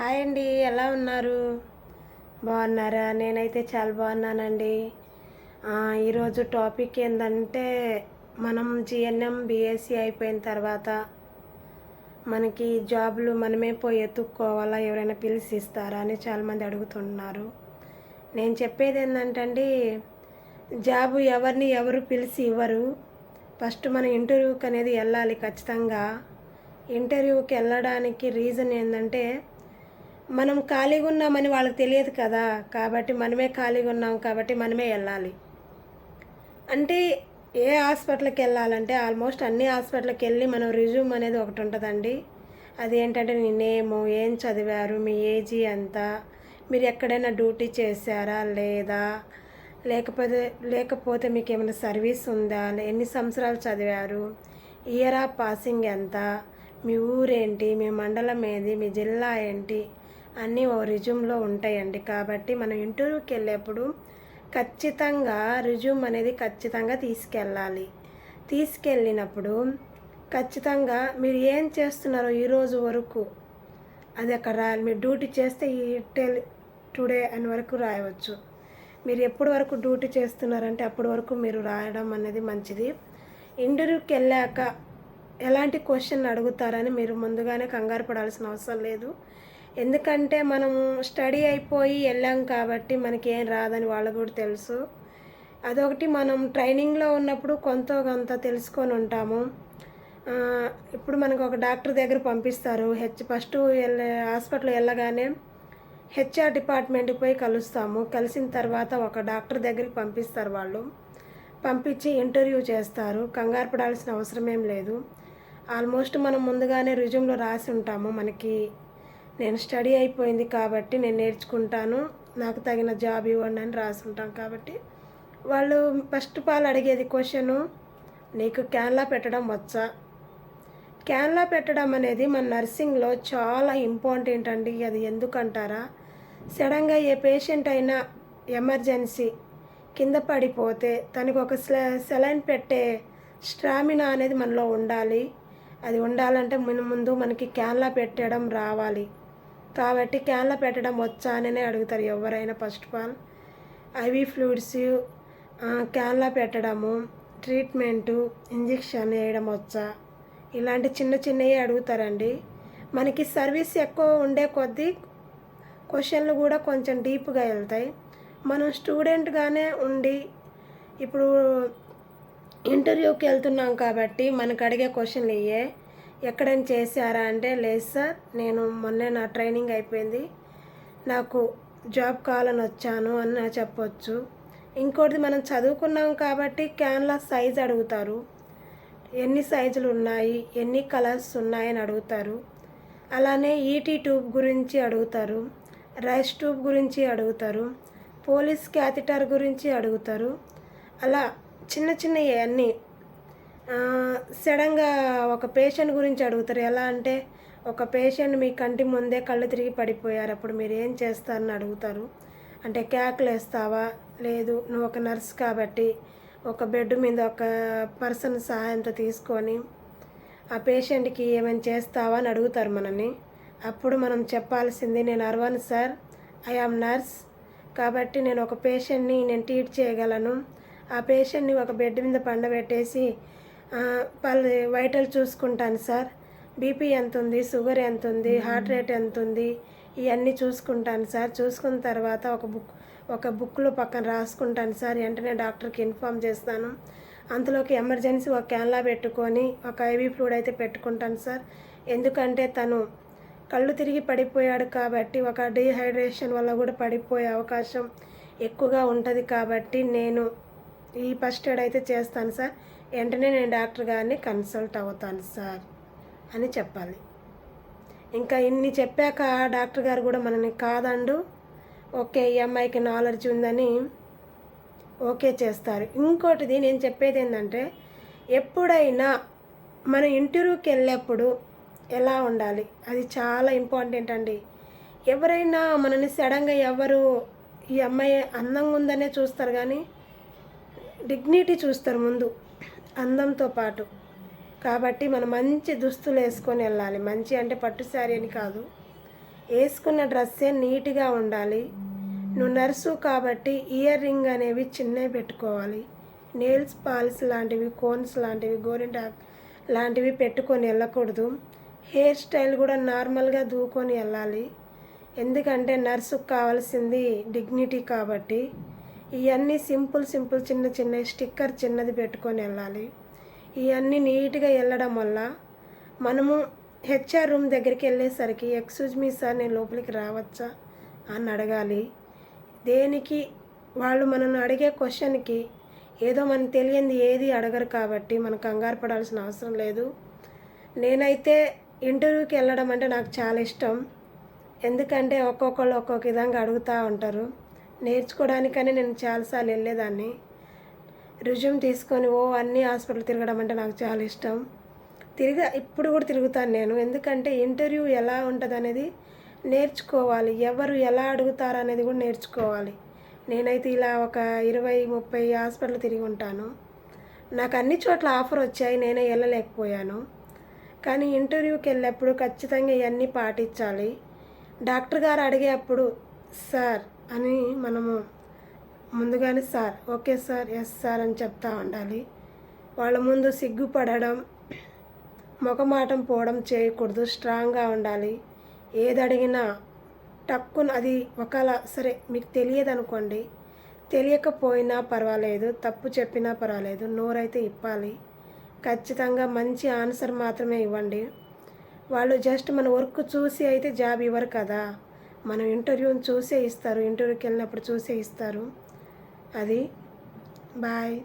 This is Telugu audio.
హాయ్ అండి ఎలా ఉన్నారు? బాగున్నారా? నేనైతే చాలా బాగున్నానండి. ఈరోజు టాపిక్ ఏంటంటే మనం జిఎన్ఎం బీఎస్సీ అయిపోయిన తర్వాత మనకి జాబులు మనమే పోయి ఎత్తుక్కోవాలా ఎవరైనా పిలిచి ఇస్తారా అని చాలామంది అడుగుతున్నారు. నేను చెప్పేది ఏంటంటే అండి జాబు ఎవరిని ఎవరు పిలిచి ఇవ్వరు. ఫస్ట్ మనం ఇంటర్వ్యూకి అనేది వెళ్ళాలి ఖచ్చితంగా. ఇంటర్వ్యూకి వెళ్ళడానికి రీజన్ ఏంటంటే మనం ఖాళీగా ఉన్నామని వాళ్ళకి తెలియదు కదా కాబట్టి మనమే ఖాళీగా ఉన్నాం కాబట్టి మనమే వెళ్ళాలి. అంటే ఏ హాస్పిటల్కి వెళ్ళాలంటే ఆల్మోస్ట్ అన్ని హాస్పిటల్కి వెళ్ళి మనం రిజ్యూమ్ అనేది ఒకటి ఉంటుందండి. అది ఏంటంటే మీ నేము ఏం చదివారు మీ ఏజీ ఎంత మీరు ఎక్కడైనా డ్యూటీ చేశారా లేదా లేకపోతే లేకపోతే మీకు ఏమైనా సర్వీస్ ఉందా లే- ఎన్ని సంవత్సరాలు చదివారు ఇయర్ ఆఫ్ పాసింగ్ ఎంత మీ ఊరేంటి మీ మండలం ఏది మీ జిల్లా ఏంటి అన్నీ ఓ రిజ్యూమ్లో ఉంటాయండి. కాబట్టి మనం ఇంటర్వ్యూకి వెళ్ళేప్పుడు ఖచ్చితంగా రిజ్యూమ్ అనేది ఖచ్చితంగా తీసుకెళ్ళాలి. తీసుకెళ్ళినప్పుడు ఖచ్చితంగా మీరు ఏం చేస్తున్నారో ఈరోజు వరకు అది అక్కడ రాయాలి మీరు డ్యూటీ చేస్తే ఈ టెల్ టుడే అని వరకు రాయవచ్చు. మీరు ఎప్పటి వరకు డ్యూటీ చేస్తున్నారంటే అప్పటి వరకు మీరు రాయడం అనేది మంచిది. ఇంటర్వ్యూకి వెళ్ళాక ఎలాంటి క్వశ్చన్ అడుగుతారని మీరు ముందుగానే కంగారు పడాల్సిన అవసరం లేదు. ఎందుకంటే మనం స్టడీ అయిపోయి వెళ్ళాం కాబట్టి మనకి ఏం రాదని వాళ్ళకు కూడా తెలుసు. అదొకటి మనం ట్రైనింగ్లో ఉన్నప్పుడు కొంత కొంత తెలుసుకొని ఉంటాము. ఇప్పుడు మనకు ఒక డాక్టర్ దగ్గర పంపిస్తారు. హెచ్ ఫస్ట్ వెళ్ళే హాస్పిటల్ వెళ్ళగానే హెచ్ఆర్ డిపార్ట్మెంట్కి పోయి కలుస్తాము. కలిసిన తర్వాత ఒక డాక్టర్ దగ్గరికి పంపిస్తారు వాళ్ళు. పంపించి ఇంటర్వ్యూ చేస్తారు. కంగారు పడాల్సిన అవసరం ఏం లేదు. ఆల్మోస్ట్ మనం ముందుగానే రిజ్యూమ్లో రాసి ఉంటాము మనకి నేను స్టడీ అయిపోయింది కాబట్టి నేను నేర్చుకుంటాను. నాకు తగిన జాబ్ ఇవ్వండి అని రాసి కాబట్టి. వాళ్ళు ఫస్ట్ ఆఫ్ ఆల్ అడిగేది క్వశ్చను నీకు క్యాన్లా పెట్టడం వచ్చా? క్యాన్లా పెట్టడం అనేది మన నర్సింగ్లో చాలా ఇంపార్టెంట్ అండి. అది ఎందుకంటారా? సడన్గా ఏ పేషెంట్ అయినా ఎమర్జెన్సీ కింద పడిపోతే తనకు ఒక సెలైన్ పెట్టే స్టామినా అనేది మనలో ఉండాలి. అది ఉండాలంటే ముందు మనకి క్యాన్లా పెట్టడం రావాలి. కాబట్టి క్యాన్లా పెట్టడం వచ్చా అనే అడుగుతారు ఎవరైనా first of all. IV fluids cannula పెట్టడము ట్రీట్మెంటు ఇంజెక్షన్ వేయడం వచ్చా? ఇలాంటి చిన్న చిన్నవి అడుగుతారండి. మనకి సర్వీస్ ఎక్కువ ఉండే కొద్దీ క్వశ్చన్లు కూడా కొంచెం డీప్గా వెళ్తాయి. మనం స్టూడెంట్గానే ఉండి ఇప్పుడు ఇంటర్వ్యూకి వెళ్తున్నాం కాబట్టి మనకు అడిగే క్వశ్చన్లు ఇయ్యే. ఎక్కడైనా చేశారా అంటే లేదు సార్ నేను మొన్నే నా ట్రైనింగ్ అయిపోయింది. నాకు జాబ్ కావాలని వచ్చాను అని చెప్పొచ్చు. ఇంకోటి మనం చదువుకున్నాం కాబట్టి క్యాన్లా సైజ్ అడుగుతారు. ఎన్ని సైజులు ఉన్నాయి ఎన్ని కలర్స్ ఉన్నాయని అడుగుతారు. అలానే ఈటీ ట్యూబ్ గురించి అడుగుతారు రైస్ ట్యూబ్ గురించి అడుగుతారు పోలీస్ క్యాథిటర్ గురించి అడుగుతారు. అలా చిన్న చిన్నవి అన్నీ సడన్గా ఒక పేషెంట్ గురించి అడుగుతారు. ఎలా అంటే ఒక పేషెంట్ మీ కంటి ముందే కళ్ళు తిరిగి పడిపోయారు. అప్పుడు మీరు ఏం చేస్తారని అడుగుతారు. అంటే క్యాకులు వేస్తావా? లేదు నువ్వు ఒక నర్స్ కాబట్టి ఒక బెడ్ మీద ఒక పర్సన్ సహాయంతో తీసుకొని ఆ పేషెంట్కి ఏమైనా చేస్తావా అని అడుగుతారు మనని అప్పుడు మనం చెప్పాల్సింది నేను అర్వాన్ సార్ ఐ ఆమ్ నర్స్ కాబట్టి నేను ఒక పేషెంట్ని నేను ట్రీట్ చేయగలను. ఆ పేషెంట్ని ఒక బెడ్ మీద పండబెట్టేసి పలు వైటల్ చూసుకుంటాను సార్. బీపీ ఎంత ఉంది షుగర్ ఎంత ఉంది హార్ట్ రేట్ ఎంత ఉంది ఇవన్నీ చూసుకుంటాను సార్. చూసుకున్న తర్వాత ఒక బుక్ ఒక బుక్లో పక్కన రాసుకుంటాను సార్. వెంటనే డాక్టర్కి ఇన్ఫామ్ చేస్తాను. అంతలోకి ఎమర్జెన్సీ ఒక క్యాన్లా పెట్టుకొని ఒక ఐవీ ఫ్లూడ్ అయితే పెట్టుకుంటాను సార్. ఎందుకంటే తను కళ్ళు తిరిగి పడిపోయాడు కాబట్టి ఒక డీహైడ్రేషన్ వల్ల కూడా పడిపోయే అవకాశం ఎక్కువగా ఉంటుంది కాబట్టి నేను ఈ ఫస్ట్ ఎయిడ్ అయితే చేస్తాను సార్. వెంటనే నేను డాక్టర్ గారిని కన్సల్ట్ అవుతాను సార్ అని చెప్పాలి. ఇంకా ఇన్ని చెప్పాక డాక్టర్ గారు కూడా మనని కాదండు. ఓకే ఈ అమ్మాయికి నాలెడ్జ్ ఉందని ఓకే చేస్తారు. ఇంకోటిది నేను చెప్పేది ఏంటంటే ఎప్పుడైనా మన ఇంటర్వ్యూకి వెళ్ళేప్పుడు ఎలా ఉండాలి? అది చాలా ఇంపార్టెంట్ అండి. ఎవరైనా మనని సడన్గా ఎవరు ఈ అమ్మాయి అందంగా ఉందనే చూస్తారు కానీ డిగ్నిటీ చూస్తారు ముందు. అందంతో పాటు. కాబట్టి మనం మంచి దుస్తులు వేసుకొని వెళ్ళాలి. మంచి అంటే పట్టు శారీ అని కాదు. వేసుకున్న డ్రెస్సే నీట్గా ఉండాలి. నువ్వు నర్సు కాబట్టి ఇయర్ రింగ్ అనేవి చిన్నవి పెట్టుకోవాలి. నెయిల్స్ పాలిస్ లాంటివి కోన్స్ లాంటివి గోరింటాక్ లాంటివి పెట్టుకొని వెళ్ళకూడదు. హెయిర్ స్టైల్ కూడా నార్మల్గా దూకొని వెళ్ళాలి. ఎందుకంటే నర్సుకు కావాల్సింది డిగ్నిటీ కాబట్టి. ఇవన్నీ సింపుల్ సింపుల్ చిన్న చిన్న స్టిక్కర్ చిన్నది పెట్టుకొని వెళ్ళాలి. ఇవన్నీ నీట్గా వెళ్ళడం వల్ల మనము హెచ్ఆర్ రూమ్ దగ్గరికి వెళ్ళేసరికి ఎక్స్క్యూజ్ మీ సార్ నేను లోపలికి రావచ్చా? అని అడగాలి. దేనికి? వాళ్ళు మనల్ని అడిగే క్వశ్చన్కి ఏదో మనకు తెలియంది ఏది అడగరు కాబట్టి మనం కంగారు పడాల్సిన అవసరం లేదు. నేనైతే ఇంటర్వ్యూకి వెళ్ళడం అంటే నాకు చాలా ఇష్టం. ఎందుకంటే ఒక్కొక్కళ్ళు ఒక్కొక్క విధంగా అడుగుతూ ఉంటారు. నేర్చుకోవడానికని నేను చాలాసార్లు వెళ్ళేదాన్ని. రుజుం తీసుకొని ఓ అన్ని హాస్పిటల్ తిరగడం అంటే నాకు చాలా ఇష్టం. తిరిగి ఇప్పుడు కూడా తిరుగుతాను నేను. ఎందుకంటే ఇంటర్వ్యూ ఎలా ఉంటుంది అనేది నేర్చుకోవాలి. ఎవరు ఎలా అడుగుతారు అనేది కూడా నేర్చుకోవాలి. నేనైతే ఇలా ఒక ఇరవై ముప్పై హాస్పిటల్ తిరిగి ఉంటాను. నాకు అన్ని చోట్ల ఆఫర్ వచ్చాయి. నేనే వెళ్ళలేకపోయాను. కానీ ఇంటర్వ్యూకి వెళ్ళేప్పుడు ఖచ్చితంగా ఇవన్నీ పాటించాలి. డాక్టర్ గారు అడిగేప్పుడు సార్ అని మనము ముందుగానే sir okay sir yes sir అని చెప్తా ఉండాలి. వాళ్ళ ముందు సిగ్గుపడడం ముఖమాటం పోవడం చేయకూడదు. స్ట్రాంగ్గా ఉండాలి. ఏది అడిగినా టక్కున అది ఒకవేళ సరే మీకు తెలియదు అనుకోండి. తెలియకపోయినా పర్వాలేదు తప్పు చెప్పినా పర్వాలేదు నోరైతే ఇప్పాలి. ఖచ్చితంగా మంచి ఆన్సర్ మాత్రమే ఇవ్వండి. వాళ్ళు జస్ట్ మన వర్క్ చూసి అయితే జాబ్ ఇవ్వరు కదా. మనం ఇంటర్వ్యూని చూసే ఇస్తారు ఇంటర్వ్యూకి వెళ్ళినప్పుడు చూసే ఇస్తారు. అది. బాయ్.